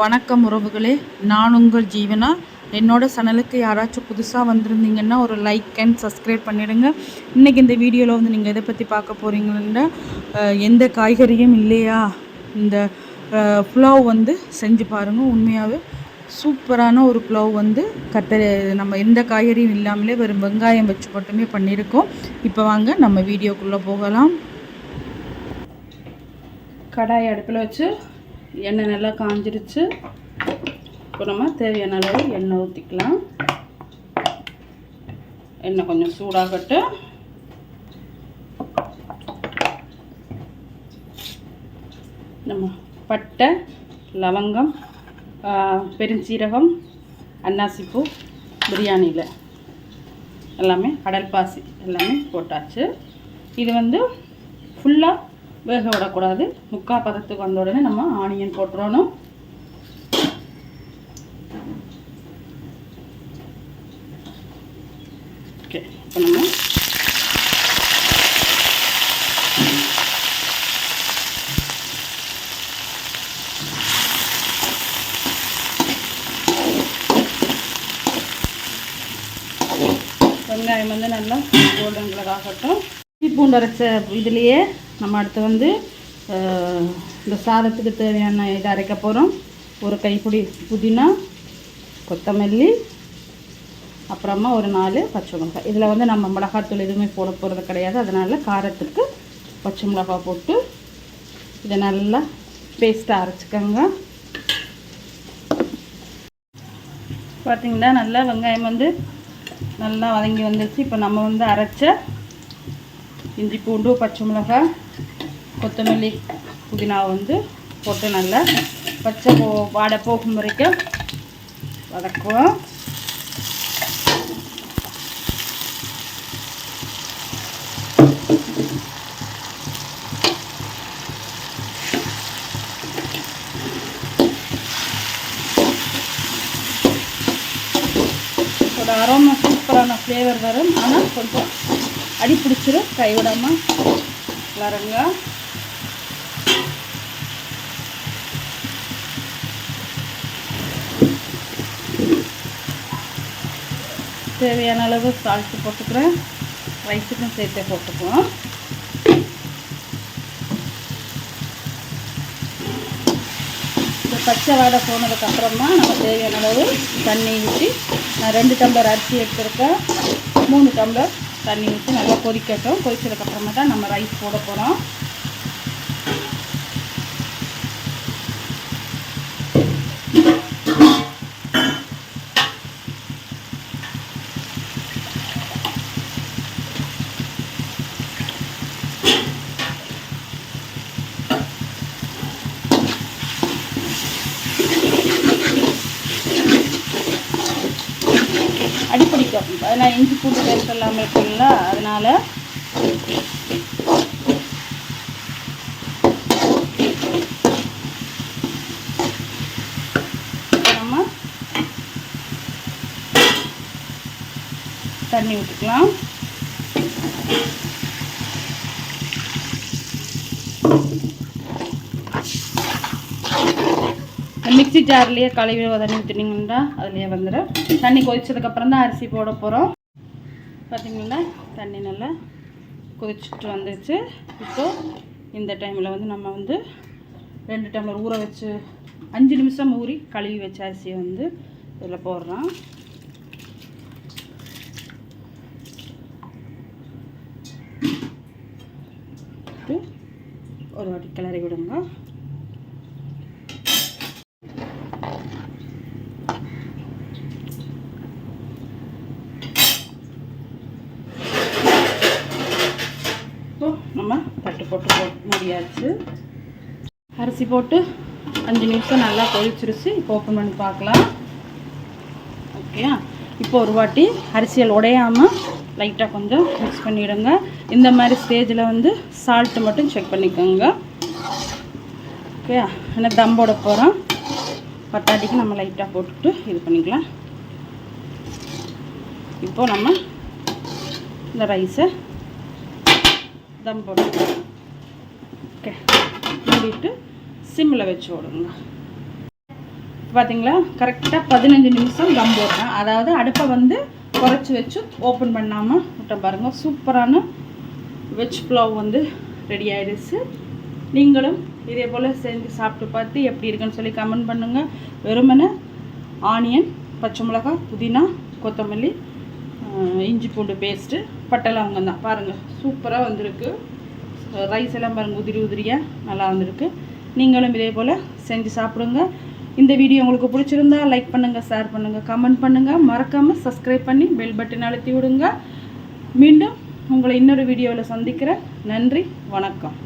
வணக்கம் உறவுகளே. நான் உங்கள் ஜீவனா. என்னோடய சேனலுக்கு யாராச்சும் புதுசாக வந்திருந்தீங்கன்னா ஒரு லைக் அண்ட் சப்ஸ்கிரைப் பண்ணிடுங்க. இன்றைக்கி இந்த வீடியோவில் வந்து நீங்கள் எதை பற்றி பார்க்க போகிறீங்கன்னா எந்த காய்கறியும் இல்லையா? இந்த புலாவ் வந்து செஞ்சு பாருங்கள் உண்மையாகவே சூப்பரான ஒரு புலாவ் வந்து கத்த நம்ம எந்த காய்கறியும் இல்லாமலே வெறும் வெங்காயம் வச்சு மட்டுமே பண்ணியிருக்கோம். இப்போ வாங்க நம்ம வீடியோக்குள்ளே போகலாம். கடாய் அடுப்பில் வச்சு எண்ணெய் நல்லா காஞ்சிருச்சு. இப்போ நம்ம தேவையான அளவு எண்ணெய் ஊற்றிக்கலாம் எண்ணெய் கொஞ்சம் சூடாகட்டும் நம்ம பட்டை லவங்கம் பெருஞ்சீரகம் அன்னாசிப்பூ பிரியாணியில் எல்லாமே கடல் பாசி எல்லாமே போட்டாச்சு. இது வந்து ஃபுல்லாக வேக விடக்கூடாது முக்கால் பதத்துக்கு வந்த உடனே நம்ம ஆனியன் போட்டுறணும். ஓகே இப்போ நம்ம வெங்காயம் வந்து நல்லா கோல்டன் கலர் ஆகட்டும். பூண்டு அரைச்ச இதுலேயே நம்ம அடுத்து வந்து இந்த சாதத்துக்கு தேவையான இதை அரைக்க போகிறோம் ஒரு கைப்பிடி புதினா கொத்தமல்லி அப்புறமா ஒரு நாலு பச்சை மிளகாய். இதில் வந்து நம்ம மிளகாத்தூள் எதுவுமே போட போகிறது கிடையாது. அதனால் காரத்துக்கு பச்சை மிளகாய் போட்டு இதை நல்லா பேஸ்ட்டாக அரைச்சிக்கோங்க. பார்த்திங்கன்னா நல்லா வெங்காயம் வந்து நல்லா வதங்கி வந்துருச்சு. இப்போ நம்ம வந்து அரைச்ச இஞ்சி பூண்டு பச்சை மிளகாய் கொத்தமல்லி புதினா வந்து போட்டு நல்லா பச்சை போ வாடை போகும் வரைக்கும் வதக்குவோம். ஒரு அரோமா சூப்பரான ஃப்ளேவர் வரும். ஆனால் கொஞ்சம் அடி பிடிச்சிரும் கைவிடாமல் வரங்க தேவையான அளவு சால்ட்டு போட்டுக்கிறேன். ரைஸுக்கும் சேர்த்து போட்டுக்குவோம். இந்த பச்சை வாடை போனதுக்கப்புறமா நம்ம தேவையான அளவு தண்ணி ஊற்றி நான் ரெண்டு டம்ளர் அரிசி எடுத்துருக்கேன். மூணு டம்ளர் தண்ணி ஊற்றி நல்லா கொதிக்கட்டும். கொதிச்சதுக்கப்புறமா தான் நம்ம ரைஸ் போட போகிறோம் கொஞ்சம் அதனால் இஞ்சி பூண்டு பேஸ்ட் எல்லாமே இருக்குங்களா அதனால் நம்ம தண்ணி ஊற்றிக்கலாம் மிக்ஸி ஜார்லேயே கழுவி தண்ணி ஊற்றினீங்கன்னா அதுலேயே வந்துடும் தண்ணி கொதிச்சதுக்கப்புறம் தான் அரிசி போட போகிறோம் பார்த்திங்கன்னா தண்ணி நல்லா கொதிச்சுட்டு வந்துச்சு இப்போ இந்த டைமில் வந்து நம்ம வந்து ரெண்டு டம்ளர் ஊற வச்சு அஞ்சு நிமிஷம் ஊறி கழுவி வச்ச அரிசியை வந்து இதில் போடுறோம். ஒரு வாட்டி கிளறி விடுங்க இப்போ நம்ம தட்டு போட்டு போட்டு அரிசி போட்டு அஞ்சு நிமிஷம் நல்லா கொதிச்சிருச்சு. இப்போ ஓப்பன் பண்ணி பார்க்கலாம். ஓகேயா இப்போ ஒரு வாட்டி அரிசியல் உடையாமல் லைட்டாக கொஞ்சம் மிக்ஸ் பண்ணிவிடுங்க இந்த மாதிரி ஸ்டேஜில் வந்து சால்ட்டு மட்டும் செக் பண்ணிக்கோங்க. ஓகே ஏன்னா தம் போட போகிறோம் பட்டாட்டிக்கு நம்ம லைட்டாக போட்டுட்டு இது பண்ணிக்கலாம். இப்போ நம்ம இந்த ரைஸை தம் போட்டு மூடிட்டு சிம்மில் வச்சு விடுங்க பார்த்தீங்களா கரெக்டாக பதினஞ்சு நிமிஷம் தம் போடுறேன் அதாவது அடுப்பை வந்து குறைச்சி வச்சு ஓப்பன் பண்ணாமல் விட்டேன் பாருங்கள் சூப்பரான வெஜ் புலாவ் வந்து ரெடி ஆகிடுச்சு நீங்களும் இதே போல் செஞ்சு சாப்பிட்டு பார்த்து எப்படி இருக்குன்னு சொல்லி கமெண்ட் பண்ணுங்கள் வெறுமனே ஆனியன் பச்சை மிளகாய் புதினா கொத்தமல்லி இஞ்சி பூண்டு பேஸ்ட்டு பட்டை லவங்கம் தான் பாருங்கள் சூப்பராக வந்திருக்கு. ரைஸ் எல்லாம் பாருங்கள் உதிரி உதிரியாக நல்லா வந்திருக்கு. நீங்களும் இதே போல் செஞ்சு சாப்பிடுங்க. இந்த வீடியோ உங்களுக்கு பிடிச்சிருந்தா லைக் பண்ணுங்கள் ஷேர் பண்ணுங்கள் கமெண்ட் பண்ணுங்கள் மறக்காமல் சப்ஸ்கிரைப் பண்ணி பெல் பட்டன் அழுத்தி விடுங்க. மீண்டும் உங்களை இன்னொரு வீடியோவில் சந்திக்கிறேன். நன்றி வணக்கம்.